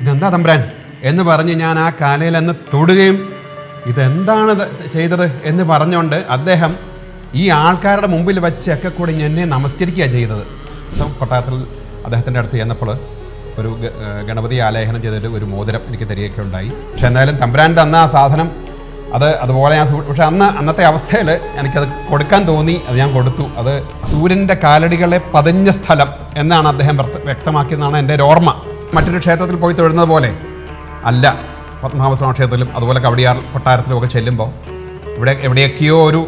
ഇതെന്താ തമ്പ്രാൻ? എന്ന് പറഞ്ഞ് ഞാൻ ആ കാലയിൽ അന്ന് തൊടുകയും ഇതെന്താണ് ഇത് ചെയ്തത് എന്ന് പറഞ്ഞുകൊണ്ട് അദ്ദേഹം ഈ ആൾക്കാരുടെ മുമ്പിൽ വെച്ച് ഒക്കെ കൂടി എന്നെ നമസ്കരിക്കുക ചെയ്തത്. കൊട്ടാരത്തിൽ അദ്ദേഹത്തിന്റെ അടുത്ത് ചെന്നപ്പോൾ ഒരു ഗണപതി ആലേഖനം ചെയ്തിട്ട് ഒരു മോതിരം എനിക്ക് തരികയൊക്കെ ഉണ്ടായി. പക്ഷെ എന്തായാലും തമ്പുരാന്റെ അന്ന് ആ സാധനം അത് അതുപോലെ ഞാൻ പക്ഷെ അന്ന് അന്നത്തെ അവസ്ഥയിൽ എനിക്കത് കൊടുക്കാൻ തോന്നി അത് ഞാൻ കൊടുത്തു. അത് സൂര്യന്റെ കാലടികളെ പതിഞ്ഞ സ്ഥലം എന്നാണ് അദ്ദേഹം വ്യക്ത- വ്യക്തമാക്കിയതെന്നാണ് എന്റെ ഒരു ഓർമ്മ. മറ്റൊരു ക്ഷേത്രത്തിൽ പോയി തൊഴുന്നത് പോലെ അല്ല. പത്മനാഭസ്വാമി ക്ഷേത്രത്തിലും അതുപോലെ കവടിയാർ കൊട്ടാരത്തിലും ഒക്കെ ചെല്ലുമ്പോൾ ഇവിടെ എവിടെയൊക്കെയോ ഒരു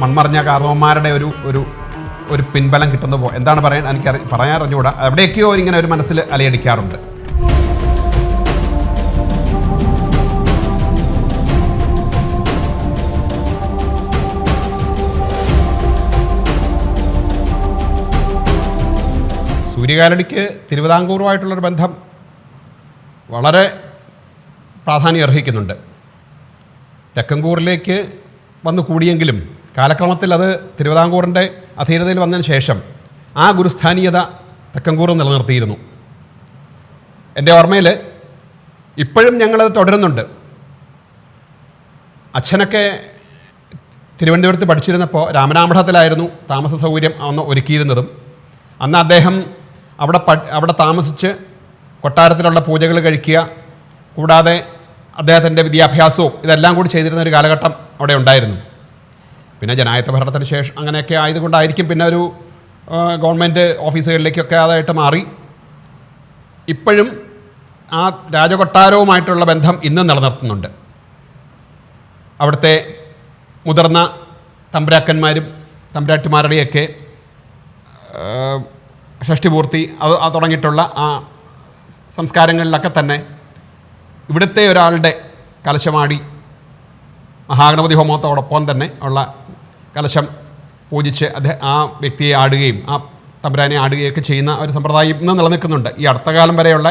മൺമറിഞ്ഞ കാർന്നവന്മാരുടെ ഒരു ഒരു ഒരു പിൻബലം കിട്ടുന്ന പോ എന്താണ് പറയാൻ എനിക്ക് പറയാൻ അറിഞ്ഞുകൂടാ എവിടെയൊക്കെയോ ഇങ്ങനെ ഒരു മനസ്സിൽ അലയടിക്കാറുണ്ട്. സൂര്യകാലടിക്ക് തിരുവിതാംകൂറുമായിട്ടുള്ളൊരു ബന്ധം വളരെ പ്രാധാന്യം അർഹിക്കുന്നുണ്ട് തെക്കൻകൂറിലേക്ക് വന്നു കൂടിയെങ്കിലും കാലക്രമത്തിൽ അത് തിരുവിതാംകൂറിന്റെ അധീനതയിൽ വന്നതിന് ശേഷം ആ ഗുരുസ്ഥാനീയത തെക്കൻകൂർ നിലനിർത്തിയിരുന്നു. എന്റെ ഓർമ്മയിൽ ഇപ്പോഴും ഞങ്ങളത് തുടരുന്നുണ്ട്. അച്ഛനൊക്കെ തിരുവനന്തപുരത്ത് പഠിച്ചിരുന്നപ്പോൾ രാമനാമഠത്തിലായിരുന്നു താമസ സൗകര്യം അന്ന് ഒരുക്കിയിരുന്നതും. അന്ന് അദ്ദേഹം അവിടെ അവിടെ താമസിച്ച് കൊട്ടാരത്തിലുള്ള പൂജകൾ കഴിക്കുക. കൂടാതെ അദ്ദേഹത്തിന്റെ വിദ്യാഭ്യാസവും ഇതെല്ലാം കൂടി ചെയ്തിരുന്ന ഒരു കാലഘട്ടം അവിടെ ഉണ്ടായിരുന്നു. പിന്നെ ജനായത്ത ഭരണത്തിന് ശേഷം അങ്ങനെയൊക്കെ ആയതുകൊണ്ടായിരിക്കും പിന്നെ ഒരു ഗവൺമെന്റ് ഓഫീസുകളിലേക്കൊക്കെ അതായിട്ട് മാറി. ഇപ്പോഴും ആ രാജകൊട്ടാരവുമായിട്ടുള്ള ബന്ധം ഇന്നും നിലനിർത്തുന്നുണ്ട്. അവിടുത്തെ മുതിർന്ന തമ്പുരാക്കന്മാരും തമ്പുരാട്ടിമാരുടെയൊക്കെ ഷഷ്ടിപൂർത്തി അത് തുടങ്ങിയിട്ടുള്ള ആ സംസ്കാരങ്ങളിലൊക്കെ തന്നെ ഇവിടുത്തെ ഒരാളുടെ കലശമാടി മഹാഗണപതി ഹോമത്തോടൊപ്പം തന്നെ ഉള്ള കലശം പൂജിച്ച് അദ്ദേഹം ആ വ്യക്തിയെ ആടുകയും ആ തമ്പുരാനെ ആടുകയൊക്കെ ചെയ്യുന്ന ഒരു സമ്പ്രദായം ഇന്ന് നിലനിൽക്കുന്നുണ്ട്. ഈ അടുത്ത കാലം വരെയുള്ള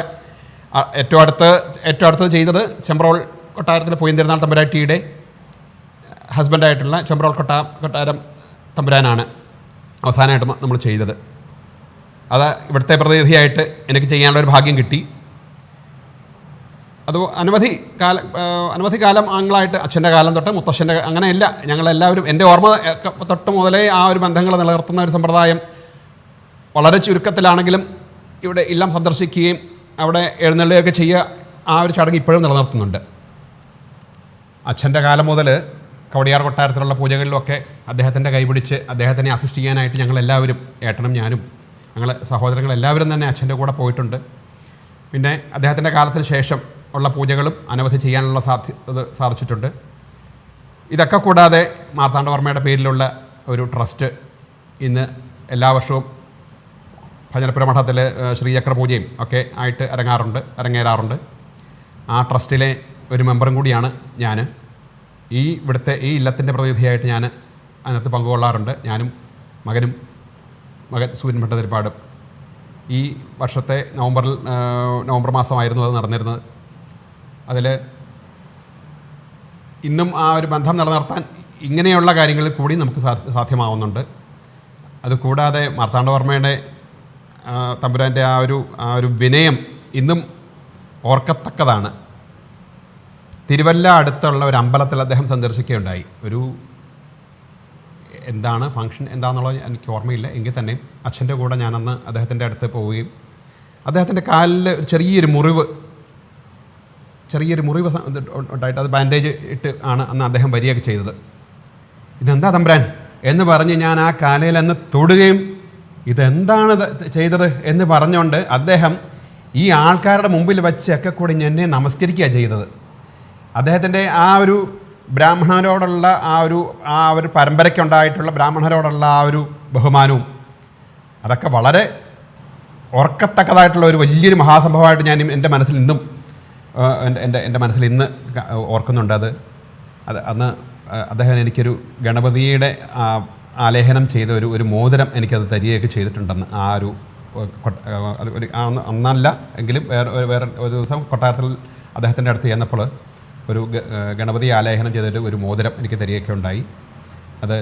ഏറ്റവും അടുത്ത് ഏറ്റവും അടുത്തത് ചെയ്തത് ചെമ്പ്രോൾ കൊട്ടാരത്തിൽ കൊട്ടാരത്തിലെ പോയിന്തിരുന്നാൾ തമ്പുരാട്ടിയുടെ ഹസ്ബൻഡായിട്ടുള്ള ചെമ്പ്രോൾ കൊട്ടാ കൊട്ടാരം തമ്പുരാനാണ് അവസാനമായിട്ട് നമ്മൾ ചെയ്തത്. അത് ഇവിടുത്തെ പ്രതിനിധിയായിട്ട് എനിക്ക് ചെയ്യാനുള്ള ഒരു ഭാഗ്യം കിട്ടി. അത് അനവധി കാല അനവധി കാലം ആങ്ങളായിട്ട് അച്ഛന്റെ കാലം തൊട്ട് മുത്തശ്ശന്റെ അങ്ങനെയല്ല ഞങ്ങളെല്ലാവരും എന്റെ ഓർമ്മ തൊട്ട് മുതലേ ആ ഒരു ബന്ധങ്ങൾ നിലനിർത്തുന്ന ഒരു സമ്പ്രദായം വളരെ ചുരുക്കത്തിലാണെങ്കിലും ഇവിടെ എല്ലാം സന്ദർശിക്കുകയും അവിടെ എഴുന്നള്ളുകയൊക്കെ ചെയ്യുക ആ ഒരു ചടങ്ങ് ഇപ്പോഴും നിലനിർത്തുന്നുണ്ട്. അച്ഛന്റെ കാലം മുതൽ കവടിയാർ കൊട്ടാരത്തിലുള്ള പൂജകളിലൊക്കെ അദ്ദേഹത്തിന്റെ കൈപിടിച്ച് അദ്ദേഹത്തിനെ അസിസ്റ്റ് ചെയ്യാനായിട്ട് ഞങ്ങളെല്ലാവരും ഏട്ടനും ഞാനും ഞങ്ങൾ സഹോദരങ്ങൾ എല്ലാവരും തന്നെ അച്ഛന്റെ കൂടെ പോയിട്ടുണ്ട്. പിന്നെ അദ്ദേഹത്തിന്റെ കാലത്തിന് ശേഷം ഉള്ള പൂജകളും അനവധി ചെയ്യാനുള്ള സാധ്യത സാധിച്ചിട്ടുണ്ട്. ഇതൊക്കെ കൂടാതെ മാർത്താണ്ഡവർമ്മയുടെ പേരിലുള്ള ഒരു ട്രസ്റ്റ് ഇന്ന് എല്ലാ വർഷവും ഭജനപുര മഠത്തിൽ ശ്രീചക്ര പൂജയും ഒക്കെ ആയിട്ട് അരങ്ങാറുണ്ട് അരങ്ങേറാറുണ്ട്. ആ ട്രസ്റ്റിലെ ഒരു മെമ്പറും കൂടിയാണ് ഞാൻ ഈ ഇവിടുത്തെ ഈ ഇല്ലത്തിന്റെ പ്രതിനിധിയായിട്ട് ഞാൻ അതിനകത്ത് പങ്കുകൊള്ളാറുണ്ട്. ഞാനും മകനും മകൻ സൂര്യൻ ഭട്ടതിരിപ്പാട്. ഈ വർഷത്തെ നവംബറിൽ നവംബർ മാസമായിരുന്നു അത് നടന്നിരുന്നത്. അതിൽ ഇന്നും ആ ഒരു ബന്ധം നിലനിർത്താൻ ഇങ്ങനെയുള്ള കാര്യങ്ങളിൽ കൂടി നമുക്ക് സാധ്യമാവുന്നുണ്ട്. അതുകൂടാതെ മാർത്താണ്ഡവർമ്മയുടെ തമ്പുരാന്റെ ആ ഒരു ആ ഒരു വിനയം ഇന്നും ഓർക്കത്തക്കതാണ്. തിരുവല്ല അടുത്തുള്ള ഒരു അമ്പലത്തിൽ അദ്ദേഹം സന്ദർശിക്കുകയുണ്ടായി. ഒരു എന്താണ് ഫങ്ഷൻ എന്താണെന്നുള്ളത് എനിക്ക് ഓർമ്മയില്ല. എങ്കിൽ തന്നെ അച്ഛന്റെ കൂടെ ഞാനന്ന് അദ്ദേഹത്തിന്റെ അടുത്ത് പോവുകയും അദ്ദേഹത്തിന്റെ കാലിൽ ഒരു ചെറിയൊരു മുറിവ് ചെറിയൊരു മുറിവ് ഉണ്ടായിട്ട് അത് ബാൻഡേജ് ഇട്ട് ആണ് അന്ന് അദ്ദേഹം വരികയൊക്കെ ചെയ്തത്. ഇതെന്താ തമ്പ്രാൻ? എന്ന് പറഞ്ഞ് ഞാൻ ആ കാലയിൽ അന്ന് തൊടുകയും ഇതെന്താണ് ചെയ്തത് എന്ന് പറഞ്ഞുകൊണ്ട് അദ്ദേഹം ഈ ആൾക്കാരുടെ മുമ്പിൽ വെച്ച് ഒക്കെ കൂടി എന്നെ നമസ്കരിക്കുക ചെയ്തത്. അദ്ദേഹത്തിന്റെ ആ ഒരു ബ്രാഹ്മണരോടുള്ള ആ ഒരു ആ ഒരു പരമ്പരയ്ക്കുണ്ടായിട്ടുള്ള ബ്രാഹ്മണരോടുള്ള ആ ഒരു ബഹുമാനവും അതൊക്കെ വളരെ ഓർക്കത്തക്കതായിട്ടുള്ള ഒരു വലിയൊരു മഹാസംഭവമായിട്ട് ഞാൻ എന്റെ മനസ്സിൽ ഇന്നും എന്റെ എന്റെ മനസ്സിൽ ഇന്ന് ഓർക്കുന്നുണ്ട് അത്. അത് അന്ന് അദ്ദേഹം എനിക്കൊരു ഗണപതിയുടെ ആലേഖനം ചെയ്ത ഒരു ഒരു മോതിരം എനിക്കത് തരികയൊക്കെ ചെയ്തിട്ടുണ്ടെന്ന് ആ ഒരു ഒരു അന്നല്ല എങ്കിലും വേറെ വേറെ ഒരു ദിവസം കൊട്ടാരത്തിൽ അദ്ദേഹത്തിന്റെ അടുത്ത് ചെന്നപ്പോൾ ഒരു ഗണപതി ആലേഖനം ചെയ്തിട്ട് ഒരു മോതിരം എനിക്ക് തരികയൊക്കെ ഉണ്ടായി. അത്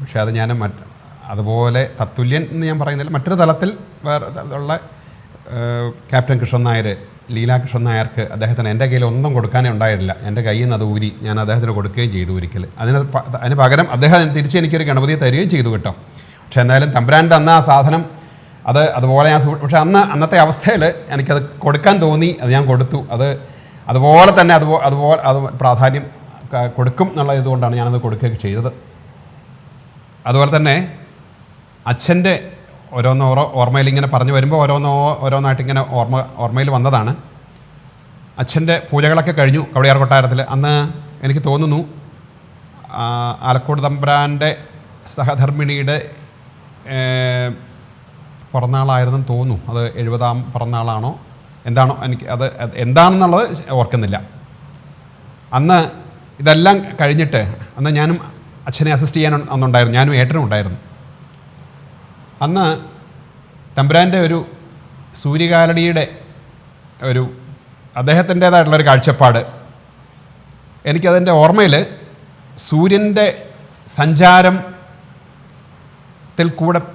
പക്ഷേ അത് ഞാൻ മറ്റ് അതുപോലെ തത്തുല്യൻ എന്ന് ഞാൻ പറയുന്നില്ല മറ്റൊരു തലത്തിൽ വേറെ ഉള്ള ക്യാപ്റ്റൻ കൃഷ്ണൻ നായർ ലീലാകൃഷ്ണൻ നായർക്ക് അദ്ദേഹത്തിന് എന്റെ കയ്യിൽ ഒന്നും കൊടുക്കാനേ ഉണ്ടായിട്ടില്ല. എന്റെ കയ്യിൽ നിന്ന് അത് ഊരി ഞാൻ അദ്ദേഹത്തിന് കൊടുക്കുകയും ചെയ്തു ഒരിക്കൽ അതിന് അതിന് പകരം അദ്ദേഹം തിരിച്ച് എനിക്കൊരു ഗണപതിയെ തരികയും ചെയ്തു കേട്ടോ. പക്ഷേ എന്തായാലും തമ്പുരാന്റെ അന്ന് ആ സാധനം അത് അതുപോലെ ഞാൻ പക്ഷേ അന്ന് അന്നത്തെ അവസ്ഥയിൽ എനിക്കത് കൊടുക്കാൻ തോന്നി അത് ഞാൻ കൊടുത്തു. അത് അതുപോലെ തന്നെ അതുപോലെ അതുപോലെ അത് പ്രാധാന്യം കൊടുക്കും എന്നുള്ള ഇതുകൊണ്ടാണ് ഞാനത് കൊടുക്കുകയൊക്കെ ചെയ്തത്. അതുപോലെ തന്നെ അച്ഛന്റെ ഓരോന്ന് ഓരോ ഓർമ്മയിൽ ഇങ്ങനെ പറഞ്ഞു വരുമ്പോൾ ഓരോന്നോ ഓരോന്നായിട്ട് ഇങ്ങനെ ഓർമ്മ ഓർമ്മയിൽ വന്നതാണ്. അച്ഛന്റെ പൂജകളൊക്കെ കഴിഞ്ഞു കവടിയാർ കൊട്ടാരത്തിൽ. അന്ന് എനിക്ക് തോന്നുന്നു ആലക്കോട് തമ്പ്രാന്റെ സഹധർമ്മിണിയുടെ പിറന്നാളായിരുന്നെന്ന് തോന്നുന്നു. അത് എഴുപതാം പിറന്നാളാണോ? എന്താണോ എനിക്ക് അത് എന്താണെന്നുള്ളത് ഓർക്കുന്നില്ല. അന്ന് ഇതെല്ലാം കഴിഞ്ഞിട്ട് അന്ന് ഞാനും അച്ഛനെ അസിസ്റ്റ് ചെയ്യാൻ അന്നുണ്ടായിരുന്നു ഞാനും ഏട്ടനും ഉണ്ടായിരുന്നു. അന്ന് തമ്പുരാന്റെ ഒരു സൂര്യകാലടിയുടെ ഒരു അദ്ദേഹത്തിന്റേതായിട്ടുള്ളൊരു കാഴ്ചപ്പാട്. എനിക്കതിന്റെ ഓർമ്മയിൽ സൂര്യന്റെ സഞ്ചാരത്തിൽ കൂടെ സ-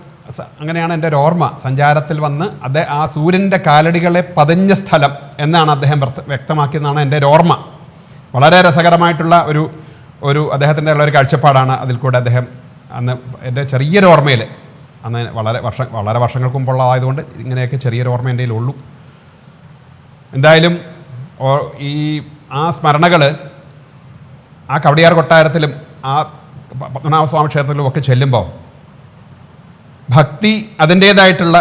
അങ്ങനെയാണ് എന്റെ ഒരു ഓർമ്മ. സഞ്ചാരത്തിൽ വന്ന് അദ്ദേഹം ആ സൂര്യന്റെ കാലടികളെ പതിഞ്ഞ സ്ഥലം എന്നാണ് അദ്ദേഹം വ്യക്തമാക്കിയെന്നാണ് എന്റെ ഒരു ഓർമ്മ. വളരെ രസകരമായിട്ടുള്ള ഒരു ഒരു അദ്ദേഹത്തിന്റെ ഉള്ള ഒരു കാഴ്ചപ്പാടാണ് അതിൽ കൂടെ അദ്ദേഹം അന്ന് എന്റെ ചെറിയൊരു ഓർമ്മയിൽ അന്ന് വളരെ വർഷം വളരെ വർഷങ്ങൾക്ക് മുമ്പുള്ളതായതുകൊണ്ട് ഇങ്ങനെയൊക്കെ ചെറിയൊരു ഓർമ്മ എന്റെ ഉള്ളൂ എന്തായാലും ഈ ആ സ്മരണകൾ ആ കവടിയാർ കൊട്ടാരത്തിലും ആ പത്മനാഭസ്വാമി ക്ഷേത്രത്തിലും ഒക്കെ ചെല്ലുമ്പോൾ ഭക്തി അതിന്റേതായിട്ടുള്ള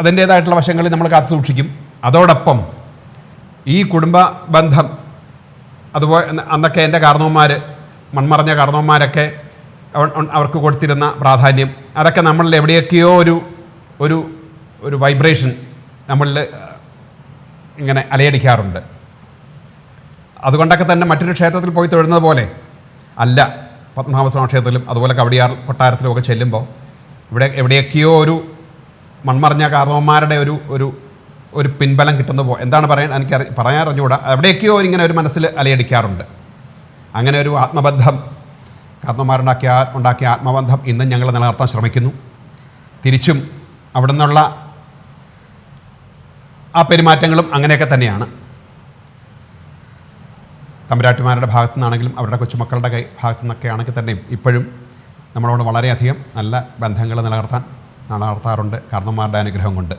അതിന്റേതായിട്ടുള്ള വശങ്ങളിൽ നമ്മൾ കാത്തു സൂക്ഷിക്കും. അതോടൊപ്പം ഈ കുടുംബ ബന്ധം അതുപോലെ അന്നൊക്കെ എന്റെ കാരണവന്മാർ മൺമറഞ്ഞ കാരണവന്മാരൊക്കെ അവർക്ക് കൊടുത്തിരുന്ന പ്രാധാന്യം അതൊക്കെ നമ്മളിൽ എവിടെയൊക്കെയോ ഒരു ഒരു ഒരു വൈബ്രേഷൻ നമ്മളിൽ ഇങ്ങനെ അലയടിക്കാറുണ്ട്. അതുകൊണ്ടൊക്കെ തന്നെ മറ്റൊരു ക്ഷേത്രത്തിൽ പോയി തൊഴുന്നത് പോലെ അല്ല. പത്മനാഭസ്വാമി ക്ഷേത്രത്തിലും അതുപോലെ കവടിയാർ കൊട്ടാരത്തിലും ഒക്കെ ചെല്ലുമ്പോൾ ഇവിടെ എവിടെയൊക്കെയോ ഒരു മൺമറിഞ്ഞ കാർന്നവന്മാരുടെ ഒരു ഒരു ഒരു പിൻബലം കിട്ടുന്ന പോ എന്താണ് പറയാൻ എനിക്ക് അറി- പറയാൻ അറിഞ്ഞുകൂടാ എവിടെയൊക്കെയോ ഇങ്ങനെ ഒരു മനസ്സിൽ അലയടിക്കാറുണ്ട്. അങ്ങനെ ഒരു ആത്മബന്ധം കാർന്നവന്മാരുണ്ടാക്കിയ ഉണ്ടാക്കിയ ആത്മബന്ധം ഇന്നും ഞങ്ങൾ നിലനിർത്താൻ ശ്രമിക്കുന്നു. തിരിച്ചും അവിടെ നിന്നുള്ള ആ പെരുമാറ്റങ്ങളും അങ്ങനെയൊക്കെ തന്നെയാണ്. തമ്പുരാട്ടിമാരുടെ ഭാഗത്തു നിന്നാണെങ്കിലും അവരുടെ കൊച്ചുമക്കളുടെ കൈ ഭാഗത്തു നിന്നൊക്കെ ആണെങ്കിൽ തന്നെയും ഇപ്പോഴും നമ്മളോട് വളരെയധികം നല്ല ബന്ധങ്ങൾ നിലനിർത്താൻ നിലനിർത്താറുണ്ട്. കാരണന്മാരുടെ അനുഗ്രഹം കൊണ്ട്.